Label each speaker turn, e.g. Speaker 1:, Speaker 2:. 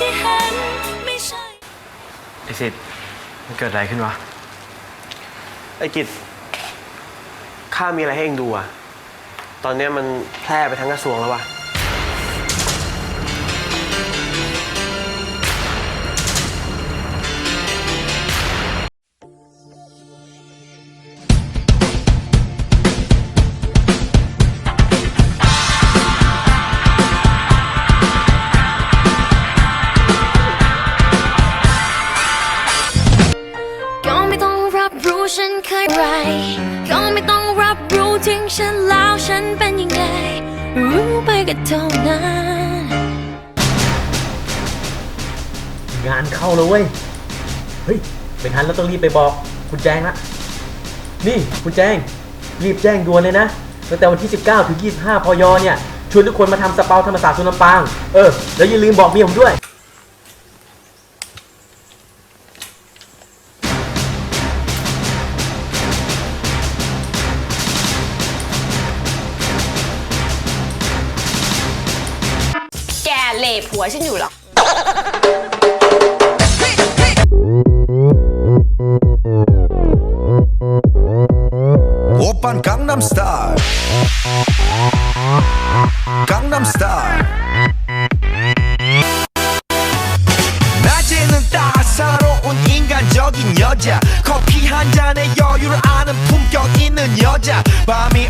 Speaker 1: ที่เห็นไม่ใช่ ไ
Speaker 2: อ
Speaker 3: สิทธ์มันเกิดอะไรขึ้นวะ
Speaker 2: ไอ้กิจข้ามีอะไรให้เองดูอะตอนเนี้ยมันแพร่ไปทั้งกระทรวงแล้ววะ
Speaker 1: ฉันเคยไรก็ไม่ต้องรับรู้ถึงฉันแล้วฉันเป็นยังไง รู้ไปก็เท่านั้น
Speaker 4: งานเข้าแล้วเว้ย เฮ้ยไม่ทันแล้วต้องรีบไปบอกคุณแจงละนี่คุณแจง รีบแจ้งด่วนเลยนะ ตั้งแต่วันที่ 19 ถึง 25 พยเนี่ยชวนทุกคนมาทำสเปาธรรมศาสตร์สุนทรปาง เออ แล้วอย่าลืมบอกเมียผมด้วย
Speaker 5: เหล่ผัวฉันอยู่เหรอ
Speaker 6: 오빤 강남스타일 강남스타일 낮에는 따사로운 인간적인 여자 커피 한 잔에 여유를 아는 품격 있는 여자 밤이